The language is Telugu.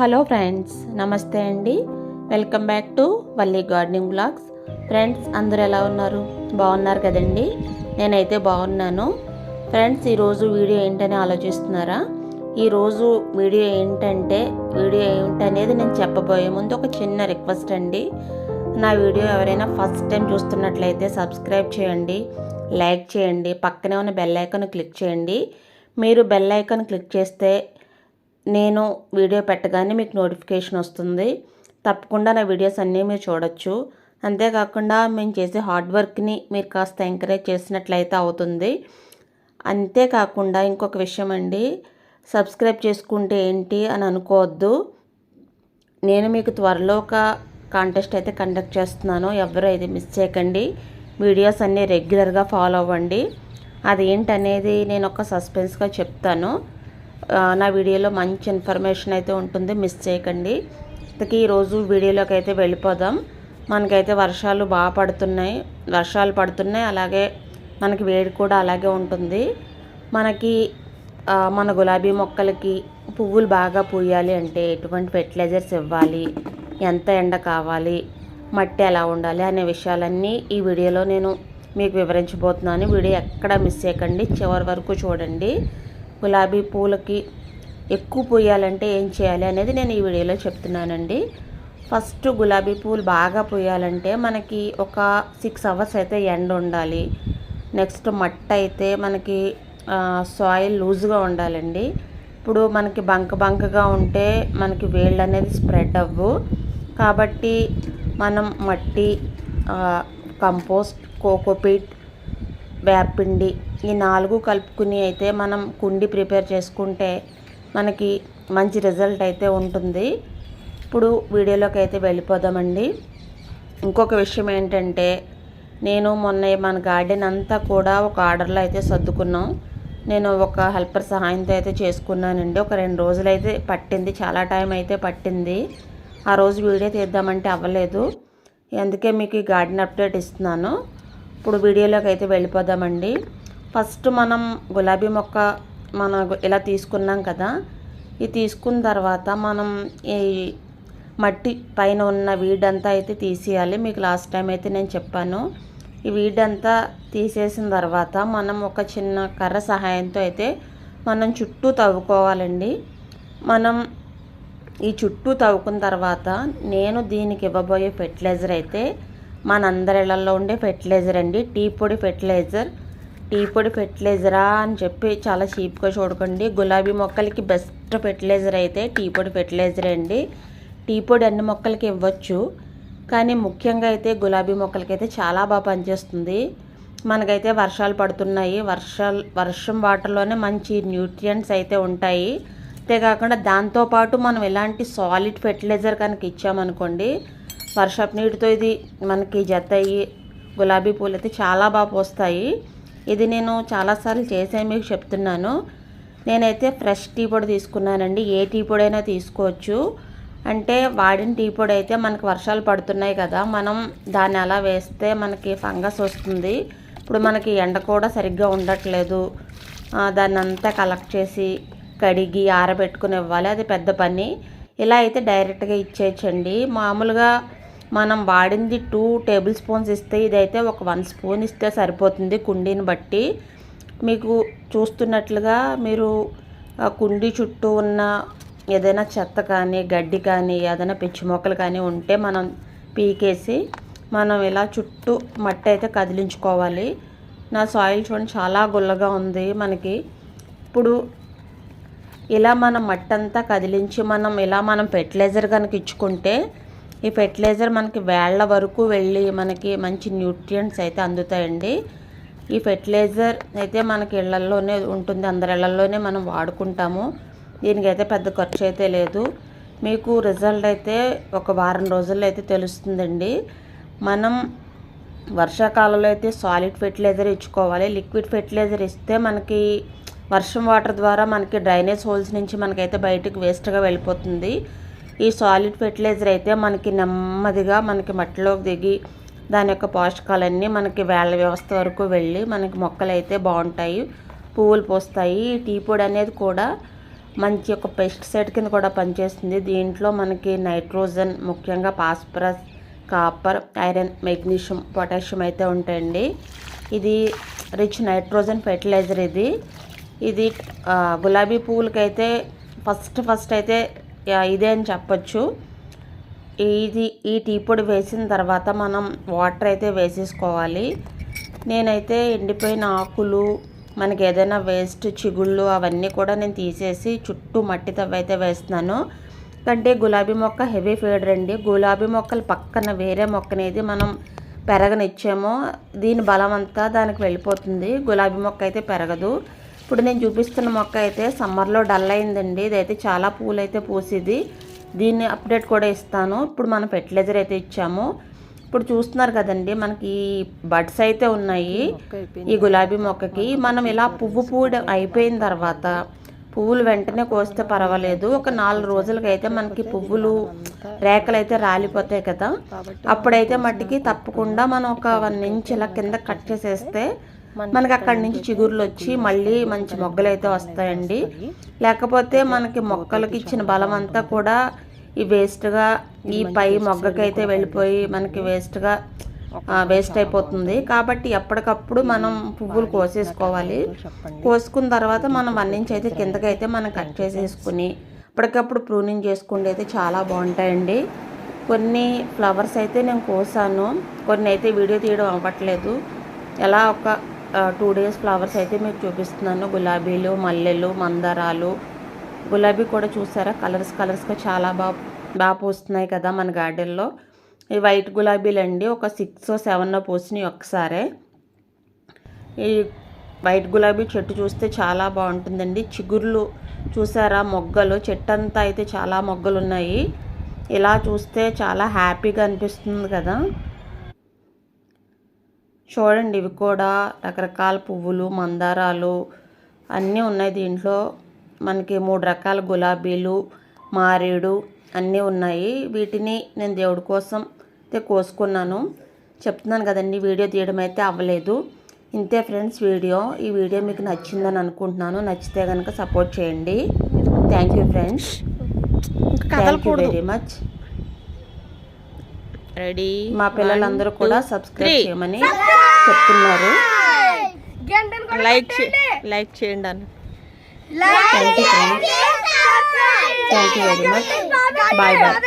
హలో ఫ్రెండ్స్ నమస్తే అండి. Welcome back to Valli gardening vlogs. Friends అందరూ ఎలా ఉన్నారు? బాగున్నారు కదండి? నేనైతే బాగున్నాను. ఫ్రెండ్స్ ఈరోజు వీడియో ఏంటని ఆలోచిస్తున్నారా? ఈరోజు వీడియో ఏంటంటే వీడియో ఏంటనేది నేను చెప్పబోయే ముందు ఒక చిన్న రిక్వెస్ట్ అండి. నా వీడియో ఎవరైనా ఫస్ట్ టైం చూస్తున్నట్లయితే సబ్స్క్రైబ్ చేయండి లైక్ చేయండి పక్కనే ఉన్న బెల్ ఐకాన్ క్లిక్ చేయండి. మీరు బెల్ ఐకాన్ క్లిక్ చేస్తే నేను వీడియో పెట్టగానే మీకు నోటిఫికేషన్ వస్తుంది. తప్పకుండా నా వీడియోస్ అన్నీ మీరు చూడొచ్చు. అంతేకాకుండా మేము చేసే హార్డ్ వర్క్ని మీరు కాస్త ఎంకరేజ్ చేసినట్లయితే అవుతుంది. అంతేకాకుండా ఇంకొక విషయం అండి. సబ్స్క్రైబ్ చేసుకుంటే ఏంటి అని అనుకోవద్దు. నేను మీకు త్వరలో ఒక కాంటెస్ట్ అయితే కండక్ట్ చేస్తున్నాను. ఎవరు అయితే మిస్ చేయకండి. వీడియోస్ అన్నీ రెగ్యులర్గా ఫాలో అవ్వండి. అదేంటనేది నేను ఒక సస్పెన్స్గా చెప్తాను. నా వీడియోలో మంచి ఇన్ఫర్మేషన్ అయితే ఉంటుంది మిస్ చేయకండి. ఇంతకీ ఈరోజు వీడియోలోకి అయితే వెళ్ళిపోదాం. మనకైతే వర్షాలు బాగా పడుతున్నాయి వర్షాలు పడుతున్నాయి అలాగే మనకి వేడి కూడా అలాగే ఉంటుంది. మనకి మన గులాబీ మొక్కలకి పువ్వులు బాగా పూయాలి అంటే ఎటువంటి ఫెర్టిలైజర్స్ ఇవ్వాలి ఎంత ఎండ కావాలి మట్టి ఎలా ఉండాలి అనే విషయాలన్నీ ఈ వీడియోలో నేను మీకు వివరించబోతున్నాను. వీడియో ఎక్కడ మిస్ చేయకండి చివరి వరకు చూడండి. గులాబీ పూలకి ఎక్కువ పూయాలంటే ఏం చేయాలి అనేది నేను ఈ వీడియోలో చెప్తున్నానండి. ఫస్ట్ గులాబీ పూలు బాగా పూయాలంటే మనకి ఒక సిక్స్ అవర్స్ అయితే ఎండ ఉండాలి. నెక్స్ట్ మట్టి అయితే మనకి సాయిల్ లూజ్గా ఉండాలండి. ఇప్పుడు మనకి బంక బంకగా ఉంటే మనకి వేళ్ళు అనేది స్ప్రెడ్ అవ్వు. కాబట్టి మనం మట్టి కంపోస్ట్ కోకోపీట్ వేపిండి ఈ నాలుగు కలుపుకుని అయితే మనం కుండి ప్రిపేర్ చేసుకుంటే మనకి మంచి రిజల్ట్ అయితే ఉంటుంది. ఇప్పుడు వీడియోలోకి అయితే వెళ్ళిపోదామండి. ఇంకొక విషయం ఏంటంటే నేను మొన్న మన గార్డెన్ అంతా కూడా ఒక ఆర్డర్లో అయితే సర్దుకున్నాం. నేను ఒక హెల్పర్ సహాయంతో అయితే చేసుకున్నానండి. ఒక రెండు రోజులు అయితే పట్టింది. చాలా టైం అయితే పట్టింది. ఆ రోజు వీడియో తీద్దామంటే అవ్వలేదు. అందుకే మీకు ఈ గార్డెన్ అప్డేట్ ఇస్తున్నాను. ఇప్పుడు వీడియోలోకి అయితే వెళ్ళిపోదామండి. ఫస్ట్ మనం గులాబీ మొక్క మన ఇలా తీసుకున్నాం కదా. ఇది తీసుకున్న తర్వాత మనం ఈ మట్టి పైన ఉన్న వీడంతా అయితే తీసేయాలి. మీకు లాస్ట్ టైం అయితే నేను చెప్పాను. ఈ వీడంతా తీసేసిన తర్వాత మనం ఒక చిన్న కర్ర సహాయంతో అయితే మనం చుట్టూ తవ్వుకోవాలండి. మనం ఈ చుట్టూ తవ్వుకున్న తర్వాత నేను దీనికి ఇవ్వబోయే ఫెర్టిలైజర్ అయితే మనందరి ఇళ్ళలో ఉండే ఫెర్టిలైజర్ అండి. టీ పొడి ఫెర్టిలైజర్. టీ పొడి ఫెర్టిలైజరా అని చెప్పి చాలా చీప్గా చూడకండి. గులాబీ మొక్కలకి బెస్ట్ ఫెర్టిలైజర్ అయితే టీ పొడి ఫెర్టిలైజర్ అండి. టీ పొడి అన్ని మొక్కలకి ఇవ్వచ్చు. కానీ ముఖ్యంగా అయితే గులాబీ మొక్కలకైతే చాలా బాగా పనిచేస్తుంది. మనకైతే వర్షాలు పడుతున్నాయి. వర్షాలు వర్షం వాటర్లోనే మంచి న్యూట్రియంట్స్ అయితే ఉంటాయి. అంతేకాకుండా దాంతోపాటు మనం ఎలాంటి సాలిడ్ ఫెర్టిలైజర్ కనుక ఇచ్చామనుకోండి వర్షపు నీటితో ఇది మనకి జత అయ్యి గులాబీ పూలు అయితే చాలా బాగా పోస్తాయి. ఇది నేను చాలాసార్లు చేసే మీకు చెప్తున్నాను. నేనైతే ఫ్రెష్ టీ పొడి తీసుకున్నానండి. ఏ టీ పొడి అయినా తీసుకోవచ్చు. అంటే వాడిన టీ పొడి అయితే మనకు వర్షాలు పడుతున్నాయి కదా మనం దాన్ని అలా వేస్తే మనకి ఫంగస్ వస్తుంది. ఇప్పుడు మనకి ఎండ కూడా సరిగ్గా ఉండట్లేదు. దాన్ని అంతా కలెక్ట్ చేసి కడిగి ఆరబెట్టుకుని ఇవ్వాలి. అది పెద్ద పని. ఇలా అయితే డైరెక్ట్గా ఇచ్చేయచ్చండి. మామూలుగా మనం వాడింది టూ టేబుల్ స్పూన్స్ ఇస్తే ఇదైతే ఒక వన్ స్పూన్ ఇస్తే సరిపోతుంది కుండీని బట్టి. మీకు చూస్తున్నట్లుగా మీరు ఆ కుండీ చుట్టూ ఉన్న ఏదైనా చెత్త కానీ గడ్డి కానీ ఏదైనా పిచ్చి మొక్కలు కానీ ఉంటే మనం పీకేసి మనం ఇలా చుట్టూ మట్టి అయితే కదిలించుకోవాలి. నా సాయిల్ చూడండి చాలా గుల్లగా ఉంది మనకి. ఇప్పుడు ఇలా మనం మట్టి అంతా కదిలించి మనం ఇలా మనం ఫెర్టిలైజర్ కనుక ఇచ్చుకుంటే ఈ ఫెర్టిలైజర్ మనకి వేళ్ళ వరకు వెళ్ళి మనకి మంచి న్యూట్రియంట్స్ అయితే అందుతాయండి. ఈ ఫెర్టిలైజర్ అయితే మనకి ఇళ్ళల్లోనే ఉంటుంది. అందరి ఇళ్ళల్లోనే మనం వాడుకుంటాము. దీనికైతే పెద్ద ఖర్చు అయితే లేదు. మీకు రిజల్ట్ అయితే ఒక వారం రోజుల్లో అయితే తెలుస్తుందండి. మనం వర్షాకాలంలో అయితే సాలిడ్ ఫెర్టిలైజర్ ఇచ్చుకోవాలి. లిక్విడ్ ఫెర్టిలైజర్ ఇస్తే మనకి వర్షం వాటర్ ద్వారా మనకి డ్రైనేజ్ హోల్స్ నుంచి మనకైతే బయటకు వేస్ట్గా వెళ్ళిపోతుంది. ఈ సాలిడ్ ఫెర్టిలైజర్ అయితే మనకి నెమ్మదిగా మనకి మట్టిలోకి దిగి దాని యొక్క పోషకాలన్నీ మనకి వేళ్ళ వ్యవస్థ వరకు వెళ్ళి మనకి మొక్కలు అయితే బాగుంటాయి పువ్వులు పోస్తాయి. ఈ టీ పొడి అనేది కూడా మంచి ఒక పెస్టిసైడ్ కింద కూడా పనిచేస్తుంది. దీంట్లో మనకి నైట్రోజన్ ముఖ్యంగా phosphorus copper iron magnesium potassium అయితే ఉంటాయండి. ఇది రిచ్ నైట్రోజన్ ఫెర్టిలైజర్ ఇది. ఇది గులాబీ పువ్వులకైతే ఫస్ట్ ఫస్ట్ అయితే ఇదే అని చెప్పొచ్చు. ఇది ఈ టీ పొడి వేసిన తర్వాత మనం వాటర్ అయితే వేసేసుకోవాలి. నేనైతే ఎండిపోయిన ఆకులు మనకి ఏదైనా వేస్ట్ చిగుళ్ళు అవన్నీ కూడా నేను తీసేసి చుట్టూ మట్టి తవ్వి అయితే వేస్తున్నాను. కంటే గులాబీ మొక్క హెవీ ఫీడర్ అండి గులాబీ మొక్కలు పక్కన వేరే మొక్కనేది మనం పెరగనిచ్చామో. దీని బలం అంతా దానికి వెళ్ళిపోతుంది. గులాబీ మొక్క అయితే పెరగదు. ఇప్పుడు నేను చూపిస్తున్న మొక్క అయితే సమ్మర్లో డల్ అయిందండి. ఇదైతే చాలా పూలు అయితే పూసిది. దీన్ని అప్డేట్ కూడా ఇస్తాను. ఇప్పుడు మనం ఫెర్టిలైజర్ అయితే ఇచ్చాము. ఇప్పుడు చూస్తున్నారు కదండి మనకి బడ్స్ అయితే ఉన్నాయి. ఈ గులాబీ మొక్కకి మనం ఇలా పువ్వు పూడ అయిపోయిన తర్వాత పువ్వులు వెంటనే కోస్తే పర్వాలేదు. ఒక నాలుగు రోజులకైతే మనకి పువ్వులు రేకలు అయితే రాలిపోతాయి కదా. అప్పుడైతే మట్టికి తప్పకుండా మనం ఒక వన్ ఇంచ్ ఇలా కింద కట్ చేసేస్తే మనకి అక్కడి నుంచి చిగుర్లు వచ్చి మళ్ళీ మంచి మొగ్గలు అయితే వస్తాయండి. లేకపోతే మనకి మొక్కలకి ఇచ్చిన బలం అంతా కూడా ఈ వేస్ట్గా ఈ పై మొగ్గకైతే వెళ్ళిపోయి మనకి వేస్ట్గా వేస్ట్ అయిపోతుంది. కాబట్టి ఎప్పటికప్పుడు మనం పువ్వులు కోసేసుకోవాలి. కోసుకున్న తర్వాత మనం వన్ ఇంచ్ అయితే కిందకైతే మనం కట్ చేసేసుకుని అప్పటికప్పుడు ప్రూనింగ్ చేసుకుంటే అయితే చాలా బాగుంటాయండి. కొన్ని ఫ్లవర్స్ అయితే నేను కోసాను. కొన్ని అయితే వీడియో తీయడం అవ్వట్లేదు. ఎలా ఒక టూ డేస్ ఫ్లవర్స్ అయితే మీకు చూపిస్తున్నాను. గులాబీలు మల్లెలు మందారాలు. గులాబీ కూడా చూసారా? కలర్స్ కలర్స్గా చాలా బాగా బాగా పూస్తున్నాయి కదా మన గార్డెన్లో ఈ వైట్ గులాబీలు అండి. ఒక సిక్స్ సెవెన్ పూసినాయి ఒక్కసారే ఈ వైట్ గులాబీ చెట్టు చూస్తే చాలా బాగుంటుందండి. చిగుర్లు చూసారా? మొగ్గలు. చెట్టు అంతా అయితే చాలా మొగ్గలు ఉన్నాయి ఇలా చూస్తే చాలా హ్యాపీగా అనిపిస్తుంది కదా. చూడండి ఇవి కూడా రకరకాల పువ్వులు మందారాలు అన్నీ ఉన్నాయి దీంట్లో. మనకి మూడు రకాల గులాబీలు మారేడు అన్నీ ఉన్నాయి. వీటిని నేను దేవుడి కోసం అయితే కోసుకున్నాను. చెప్తున్నాను కదండి వీడియో తీయడం అయితే అవ్వలేదు. ఇంతే ఫ్రెండ్స్ వీడియో. ఈ వీడియో మీకు నచ్చిందని అనుకుంటున్నాను. నచ్చితే కనుక సపోర్ట్ చేయండి. Thank you friends. Thank you very much. Ready. మా పిల్లలందరూ కూడా సబ్స్క్రైబ్ చేయమని చెప్తున్నారు. లైక్ లైక్ చేయండి అన్న. Thank you thank you very much bye bye